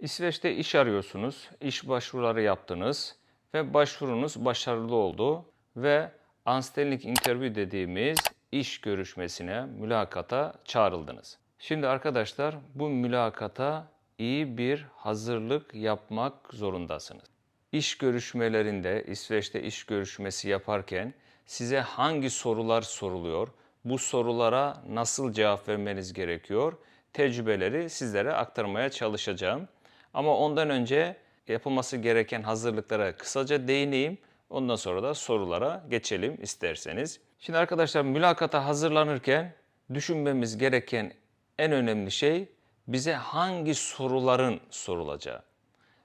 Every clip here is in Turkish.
İsveç'te iş arıyorsunuz, iş başvuruları yaptınız ve başvurunuz başarılı oldu ve Anstelling Interview dediğimiz iş görüşmesine, mülakata çağrıldınız. Şimdi arkadaşlar bu mülakata iyi bir hazırlık yapmak zorundasınız. İş görüşmelerinde, İsveç'te iş görüşmesi yaparken size hangi sorular soruluyor, bu sorulara nasıl cevap vermeniz gerekiyor, tecrübeleri sizlere aktarmaya çalışacağım. Ama ondan önce yapılması gereken hazırlıklara kısaca değineyim. Ondan sonra da sorulara geçelim isterseniz. Şimdi arkadaşlar mülakata hazırlanırken düşünmemiz gereken en önemli şey bize hangi soruların sorulacağı.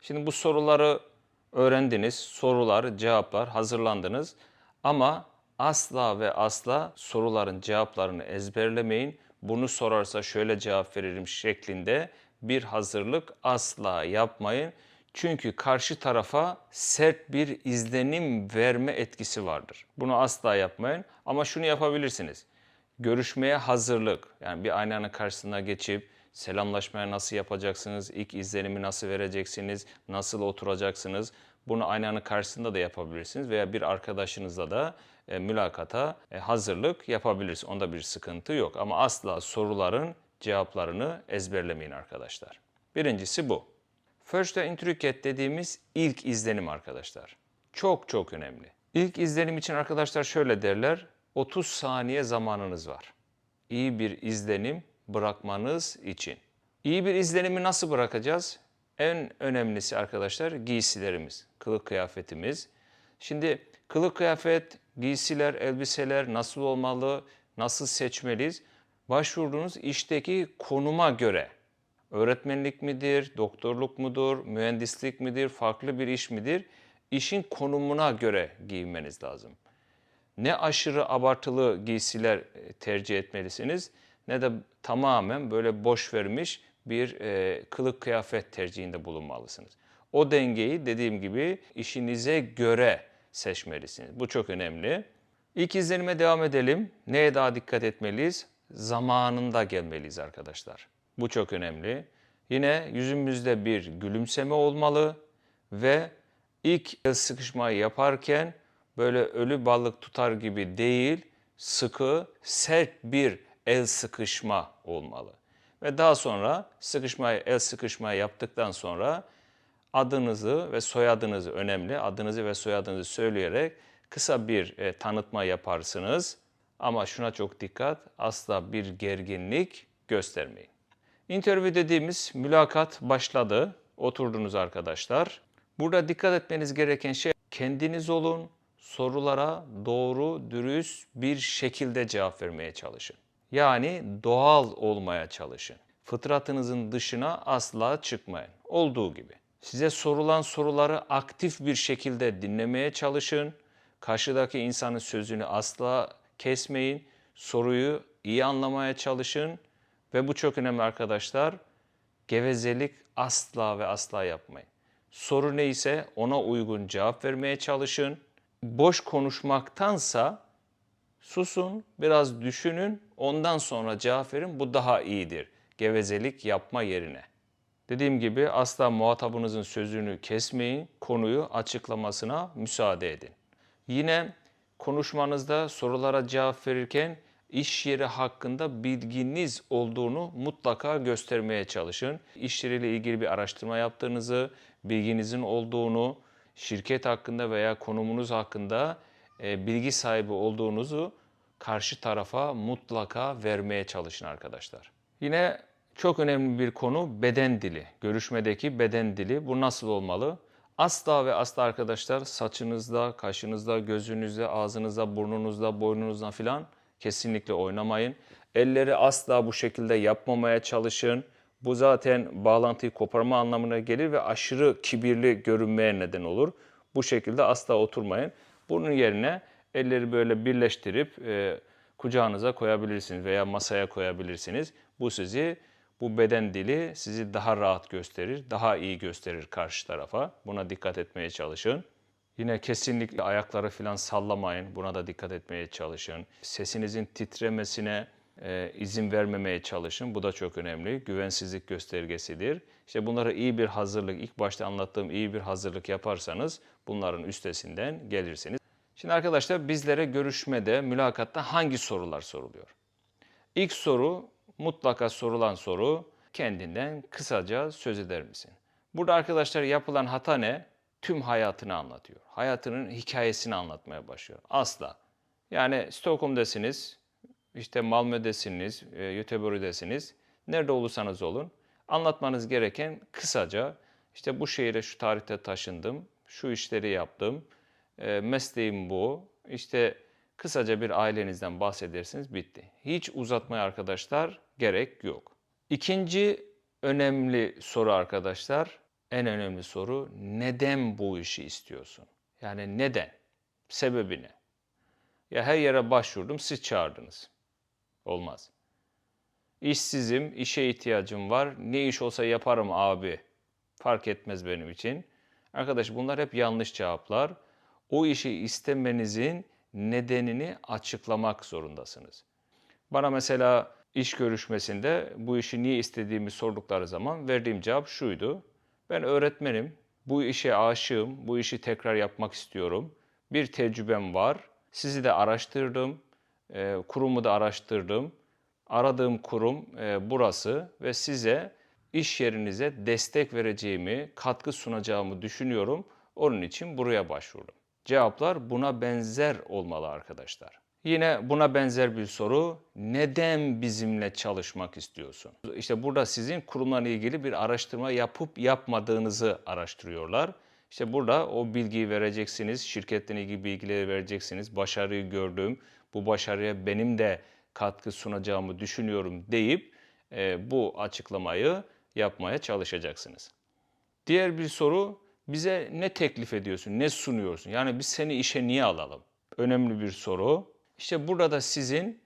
Şimdi bu soruları öğrendiniz, sorular, cevaplar hazırlandınız ama asla ve asla soruların cevaplarını ezberlemeyin. Bunu sorarsa şöyle cevap veririm şeklinde bir hazırlık asla yapmayın. Çünkü karşı tarafa sert bir izlenim verme etkisi vardır. Bunu asla yapmayın ama şunu yapabilirsiniz. Görüşmeye hazırlık. Yani bir aynanın karşısına geçip selamlaşmaya nasıl yapacaksınız, ilk izlenimi nasıl vereceksiniz, nasıl oturacaksınız. Bunu aynanın karşısında da yapabilirsiniz veya bir arkadaşınızla da e, mülakata e, hazırlık yapabilirsiniz. Onda bir sıkıntı yok ama asla soruların cevaplarını ezberlemeyin arkadaşlar. Birincisi bu. First Intrycket dediğimiz ilk izlenim arkadaşlar. Çok çok önemli. İlk izlenim için arkadaşlar şöyle derler. 30 saniye zamanınız var. İyi bir izlenim bırakmanız için. İyi bir izlenimi nasıl bırakacağız? En önemlisi arkadaşlar giysilerimiz, kılık kıyafetimiz. Şimdi kılık kıyafet, giysiler, elbiseler nasıl olmalı, nasıl seçmeliyiz? Başvurduğunuz işteki konuma göre öğretmenlik midir, doktorluk mudur, mühendislik midir, farklı bir iş midir? İşin konumuna göre giyinmeniz lazım. Ne aşırı abartılı giysiler e, tercih etmelisiniz ne de tamamen böyle boş vermiş bir e, kılık kıyafet tercihinde bulunmalısınız. O dengeyi dediğim gibi işinize göre seçmelisiniz. Bu çok önemli. İlk izlenime devam edelim. Neye daha dikkat etmeliyiz? Zamanında gelmeliyiz arkadaşlar. Bu çok önemli. Yine yüzümüzde bir gülümseme olmalı ve ilk el sıkışmayı yaparken böyle ölü balık tutar gibi değil, sıkı, sert bir el sıkışma olmalı. Ve daha sonra sıkışmayı, el sıkışmayı yaptıktan sonra adınızı ve soyadınızı önemli. Adınızı ve soyadınızı söyleyerek kısa bir e, tanıtma yaparsınız. Ama şuna çok dikkat, asla bir gerginlik göstermeyin. Interview dediğimiz mülakat başladı. Oturdunuz arkadaşlar. Burada dikkat etmeniz gereken şey kendiniz olun, sorulara doğru, dürüst bir şekilde cevap vermeye çalışın. Yani doğal olmaya çalışın. Fıtratınızın dışına asla çıkmayın. Olduğu gibi. Size sorulan soruları aktif bir şekilde dinlemeye çalışın. Karşıdaki insanın sözünü asla kesmeyin. Soruyu iyi anlamaya çalışın. Ve bu çok önemli arkadaşlar. Gevezelik asla ve asla yapmayın. Soru neyse ona uygun cevap vermeye çalışın. Boş konuşmaktansa susun, biraz düşünün, ondan sonra cevap verin. Bu daha iyidir. Gevezelik yapma yerine. Dediğim gibi asla muhatabınızın sözünü kesmeyin, konuyu açıklamasına müsaade edin. Yine konuşmanızda sorulara cevap verirken iş yeri hakkında bilginiz olduğunu mutlaka göstermeye çalışın. İş yeriyle ilgili bir araştırma yaptığınızı, bilginizin olduğunu, şirket hakkında veya konumunuz hakkında e, bilgi sahibi olduğunuzu karşı tarafa mutlaka vermeye çalışın arkadaşlar. Yine çok önemli bir konu beden dili. Görüşmedeki beden dili. Bu nasıl olmalı? Asla ve asla arkadaşlar saçınızda, kaşınızda, gözünüzde, ağzınızda, burnunuzda, boynunuzda filan kesinlikle oynamayın. Elleri asla bu şekilde yapmamaya çalışın. Bu zaten bağlantıyı koparma anlamına gelir ve aşırı kibirli görünmeye neden olur. Bu şekilde asla oturmayın. Bunun yerine elleri böyle birleştirip e, kucağınıza koyabilirsiniz veya masaya koyabilirsiniz. Bu sizi bu beden dili sizi daha rahat gösterir, daha iyi gösterir karşı tarafa. Buna dikkat etmeye çalışın. Yine kesinlikle ayakları falan sallamayın. Buna da dikkat etmeye çalışın. Sesinizin titremesine e, izin vermemeye çalışın. Bu da çok önemli. Güvensizlik göstergesidir. İşte bunlara iyi bir hazırlık, ilk başta anlattığım iyi bir hazırlık yaparsanız bunların üstesinden gelirsiniz. Şimdi arkadaşlar bizlere görüşmede, mülakatta hangi sorular soruluyor? İlk soru mutlaka sorulan soru kendinden kısaca söz eder misin? Burada arkadaşlar yapılan hata ne? Tüm hayatını anlatıyor. Hayatının hikayesini anlatmaya başlıyor. Asla. Yani Stockholm'desiniz, işte Malmö'desiniz, e, Göteborg'desiniz. Nerede olursanız olun. Anlatmanız gereken kısaca işte bu şehire şu tarihte taşındım, şu işleri yaptım, e, mesleğim bu. İşte kısaca bir ailenizden bahsedersiniz bitti. Hiç uzatmaya arkadaşlar gerek yok. İkinci önemli soru arkadaşlar, en önemli soru neden bu işi istiyorsun? Yani neden? Sebebi ne? Ya her yere başvurdum, siz çağırdınız. Olmaz. İşsizim, işe ihtiyacım var. Ne iş olsa yaparım abi. Fark etmez benim için. Arkadaş bunlar hep yanlış cevaplar. O işi istemenizin nedenini açıklamak zorundasınız. Bana mesela iş görüşmesinde bu işi niye istediğimi sordukları zaman verdiğim cevap şuydu. Ben öğretmenim, bu işe aşığım, bu işi tekrar yapmak istiyorum. Bir tecrübem var, sizi de araştırdım, e, kurumu da araştırdım. Aradığım kurum e, burası ve size iş yerinize destek vereceğimi, katkı sunacağımı düşünüyorum. Onun için buraya başvurdum. Cevaplar buna benzer olmalı arkadaşlar. Yine buna benzer bir soru. Neden bizimle çalışmak istiyorsun? İşte burada sizin kurumla ilgili bir araştırma yapıp yapmadığınızı araştırıyorlar. İşte burada o bilgiyi vereceksiniz, şirketle ilgili bilgileri vereceksiniz. Başarıyı gördüm, bu başarıya benim de katkı sunacağımı düşünüyorum deyip e, bu açıklamayı yapmaya çalışacaksınız. Diğer bir soru, bize ne teklif ediyorsun, ne sunuyorsun? Yani biz seni işe niye alalım? Önemli bir soru. İşte burada sizin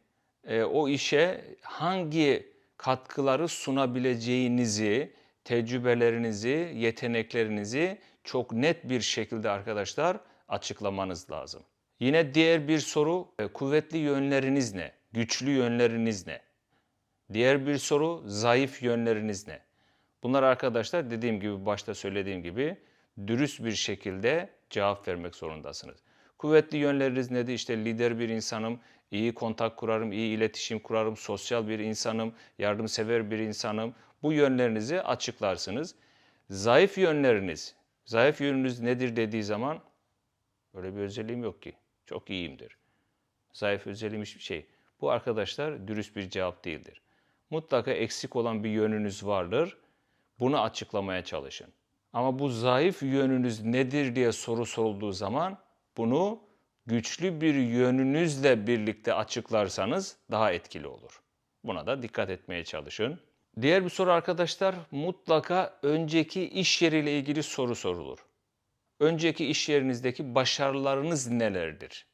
e, o işe hangi katkıları sunabileceğinizi, tecrübelerinizi, yeteneklerinizi çok net bir şekilde arkadaşlar açıklamanız lazım. Yine diğer bir soru, e, kuvvetli yönleriniz ne? Güçlü yönleriniz ne? Diğer bir soru, zayıf yönleriniz ne? Bunlar arkadaşlar dediğim gibi başta söylediğim gibi dürüst bir şekilde cevap vermek zorundasınız. Kuvvetli yönleriniz nedir? İşte lider bir insanım, iyi kontak kurarım, iyi iletişim kurarım, sosyal bir insanım, yardımsever bir insanım. Bu yönlerinizi açıklarsınız. Zayıf yönleriniz, zayıf yönünüz nedir dediği zaman böyle bir özelliğim yok ki. Çok iyiyimdir. Zayıf özelliğim hiçbir şey. Bu arkadaşlar dürüst bir cevap değildir. Mutlaka eksik olan bir yönünüz vardır. Bunu açıklamaya çalışın. Ama bu zayıf yönünüz nedir diye soru sorulduğu zaman bunu güçlü bir yönünüzle birlikte açıklarsanız daha etkili olur. Buna da dikkat etmeye çalışın. Diğer bir soru arkadaşlar mutlaka önceki iş yeriyle ilgili soru sorulur. Önceki iş yerinizdeki başarılarınız nelerdir?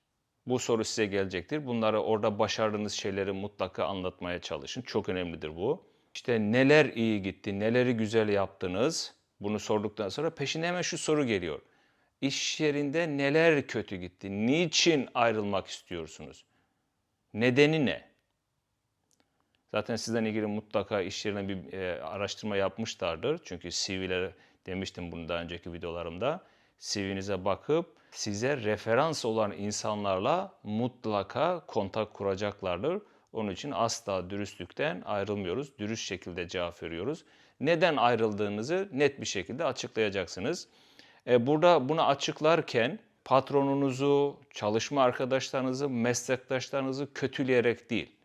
Bu soru size gelecektir. Bunları orada başardığınız şeyleri mutlaka anlatmaya çalışın. Çok önemlidir bu. İşte neler iyi gitti, neleri güzel yaptınız? Bunu sorduktan sonra peşine hemen şu soru geliyor. İş yerinde neler kötü gitti? Niçin ayrılmak istiyorsunuz? Nedeni ne? Zaten sizden ilgili mutlaka iş yerine bir e, araştırma yapmışlardır. Çünkü CV'lere demiştim bunu daha önceki videolarımda. CV'nize bakıp size referans olan insanlarla mutlaka kontak kuracaklardır. Onun için asla dürüstlükten ayrılmıyoruz. Dürüst şekilde cevap veriyoruz. Neden ayrıldığınızı net bir şekilde açıklayacaksınız. E, burada bunu açıklarken patronunuzu, çalışma arkadaşlarınızı, meslektaşlarınızı kötüleyerek değil,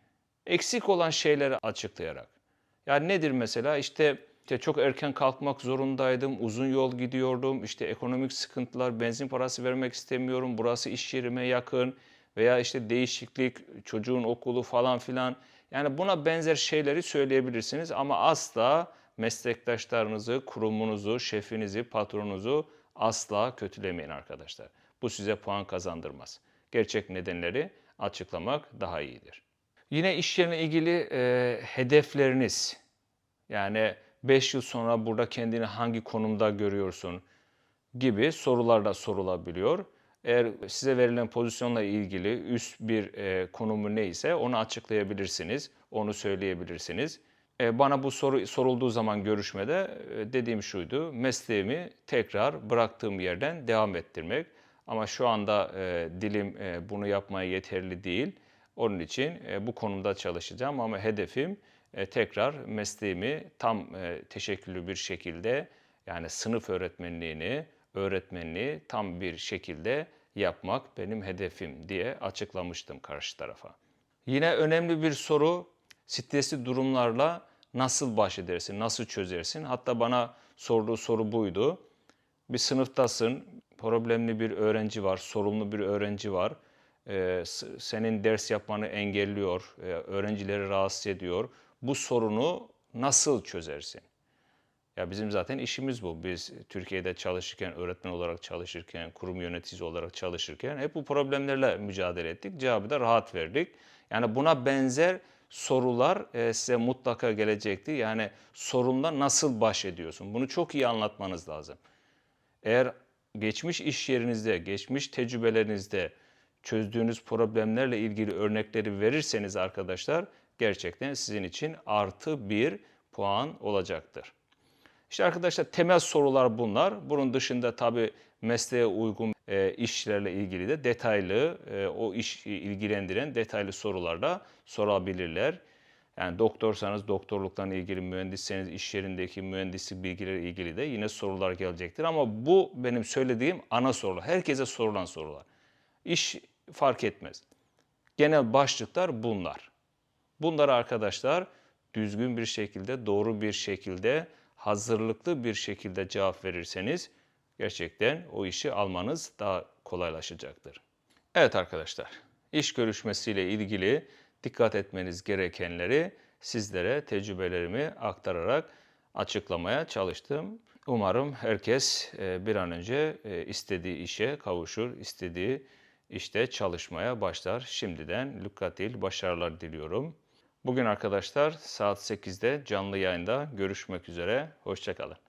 eksik olan şeyleri açıklayarak. Yani nedir mesela? İşte, işte çok erken kalkmak zorundaydım, uzun yol gidiyordum, işte ekonomik sıkıntılar, benzin parası vermek istemiyorum, burası iş yerime yakın veya işte değişiklik, çocuğun okulu falan filan. Yani buna benzer şeyleri söyleyebilirsiniz ama asla meslektaşlarınızı, kurumunuzu, şefinizi, patronunuzu asla kötülemeyin arkadaşlar. Bu size puan kazandırmaz. Gerçek nedenleri açıklamak daha iyidir. Yine iş yerine ilgili e, hedefleriniz, yani 5 yıl sonra burada kendini hangi konumda görüyorsun gibi sorular da sorulabiliyor. Eğer size verilen pozisyonla ilgili üst bir e, konumu neyse onu açıklayabilirsiniz, onu söyleyebilirsiniz. E, bana bu soru sorulduğu zaman görüşmede e, dediğim şuydu, mesleğimi tekrar bıraktığım yerden devam ettirmek. Ama şu anda e, dilim bunu yapmaya yeterli değil. Onun için bu konumda çalışacağım ama hedefim tekrar mesleğimi tam teşekküllü bir şekilde yani sınıf öğretmenliğini, öğretmenliği tam bir şekilde yapmak benim hedefim diye açıklamıştım karşı tarafa. Yine önemli bir soru stresli durumlarla nasıl baş edersin, nasıl çözersin? Hatta bana sorduğu soru buydu. Bir sınıftasın, problemli bir öğrenci var, sorumlu bir öğrenci var. Ee, senin ders yapmanı engelliyor, e, öğrencileri rahatsız ediyor. Bu sorunu nasıl çözersin? Ya bizim zaten işimiz bu. Biz Türkiye'de çalışırken, öğretmen olarak çalışırken, kurum yöneticisi olarak çalışırken hep bu problemlerle mücadele ettik. Cevabı da rahat verdik. Yani buna benzer sorular e, size mutlaka gelecekti. Yani sorunla nasıl baş ediyorsun? Bunu çok iyi anlatmanız lazım. Eğer geçmiş iş yerinizde, geçmiş tecrübelerinizde çözdüğünüz problemlerle ilgili örnekleri verirseniz arkadaşlar gerçekten sizin için artı bir puan olacaktır. İşte arkadaşlar temel sorular bunlar. Bunun dışında tabii mesleğe uygun e, işlerle ilgili de detaylı, e, o iş ilgilendiren detaylı sorular da sorabilirler. Yani doktorsanız doktorluktan ilgili, mühendisseniz iş yerindeki mühendislik bilgileri ilgili de yine sorular gelecektir. Ama bu benim söylediğim ana sorular. Herkese sorulan sorular. İş fark etmez. Genel başlıklar bunlar. Bunları arkadaşlar düzgün bir şekilde, doğru bir şekilde, hazırlıklı bir şekilde cevap verirseniz gerçekten o işi almanız daha kolaylaşacaktır. Evet arkadaşlar, iş görüşmesiyle ilgili dikkat etmeniz gerekenleri sizlere tecrübelerimi aktararak açıklamaya çalıştım. Umarım herkes e, bir an önce e, istediği işe kavuşur, istediği işte çalışmaya başlar. Şimdiden Lukatil başarılar diliyorum. Bugün arkadaşlar saat 8'de canlı yayında görüşmek üzere. Hoşçakalın.